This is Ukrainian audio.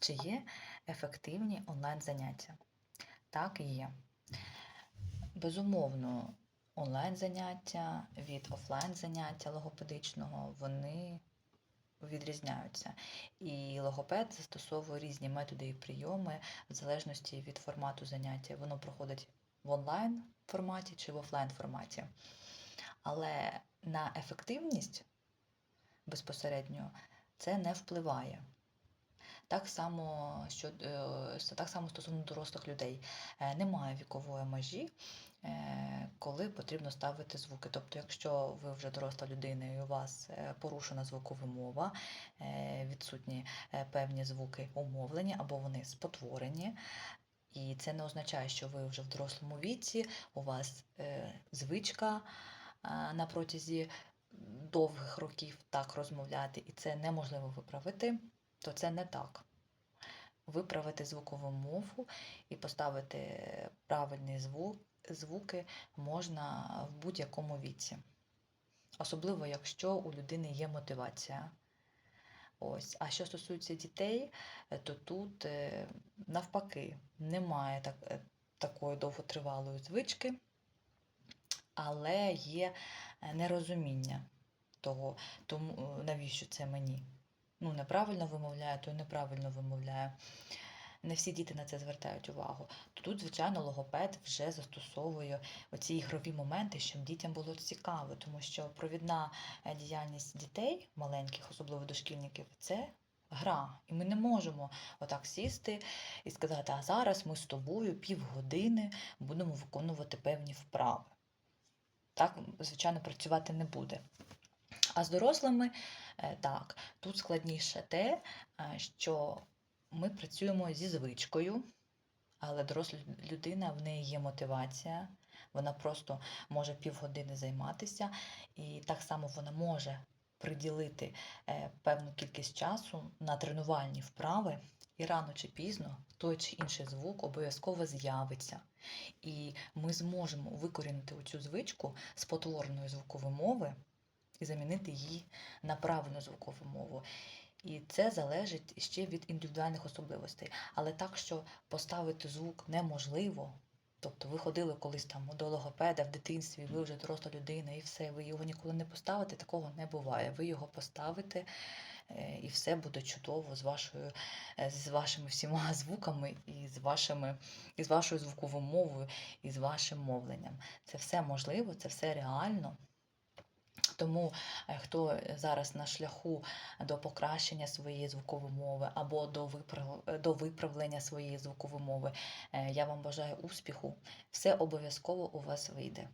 Чи є ефективні онлайн-заняття? Так, є. Безумовно, онлайн-заняття від офлайн-заняття логопедичного вони відрізняються. І логопед застосовує різні методи і прийоми в залежності від формату заняття. Воно проходить в онлайн форматі чи в офлайн форматі. Але на ефективність безпосередньо це не впливає. Так само, що, е, так само стосовно дорослих людей. Е, Немає вікової межі, е, коли потрібно ставити звуки. Тобто, якщо ви вже доросла людина і у вас порушена звуковимова, е, відсутні певні звуки умовлені або вони спотворені. І це не означає, що ви вже в дорослому віці, у вас звичка на протязі довгих років так розмовляти, і це неможливо виправити, то це не так. Виправити звукову мову і поставити правильні звук, звуки можна в будь-якому віці. Особливо, якщо у людини є мотивація. Ось. А що стосується дітей, е, то тут е, навпаки немає так, е, такої довготривалої звички, але є нерозуміння того, тому навіщо це мені. Ну, неправильно вимовляю, то й неправильно вимовляю. Не всі діти на це звертають увагу. То тут, звичайно, логопед вже застосовує оці ігрові моменти, щоб дітям було цікаво, тому що провідна е, діяльність дітей, маленьких, особливо дошкільників, це гра. І ми не можемо отак сісти і сказати, а зараз ми з тобою півгодини будемо виконувати певні вправи. Так, звичайно, працювати не буде. А з дорослими, е, так, тут складніше те, е, що ми працюємо зі звичкою, але доросла людина, в неї є мотивація, вона просто може півгодини займатися, і так само вона може приділити е, певну кількість часу на тренувальні вправи, і рано чи пізно той чи інший звук обов'язково з'явиться. І ми зможемо викорінити цю звичку з потворної звукової мови і замінити її на правильну звукову мову. І це залежить ще від індивідуальних особливостей. Але так, що поставити звук неможливо. Тобто ви ходили колись там до логопеда в дитинстві, ви вже доросла людина, і все, ви його ніколи не поставите, такого не буває. Ви його поставите, е, і все буде чудово з вашою, е, з вашими всіма звуками, і з вашими, і з вашою звуковою мовою, і з вашим мовленням. Це все можливо, це все реально. Тому е, хто зараз на шляху до покращення своєї звукової мови або до е, виправлення своєї звукової мови, е, я вам бажаю успіху. Все обов'язково у вас вийде.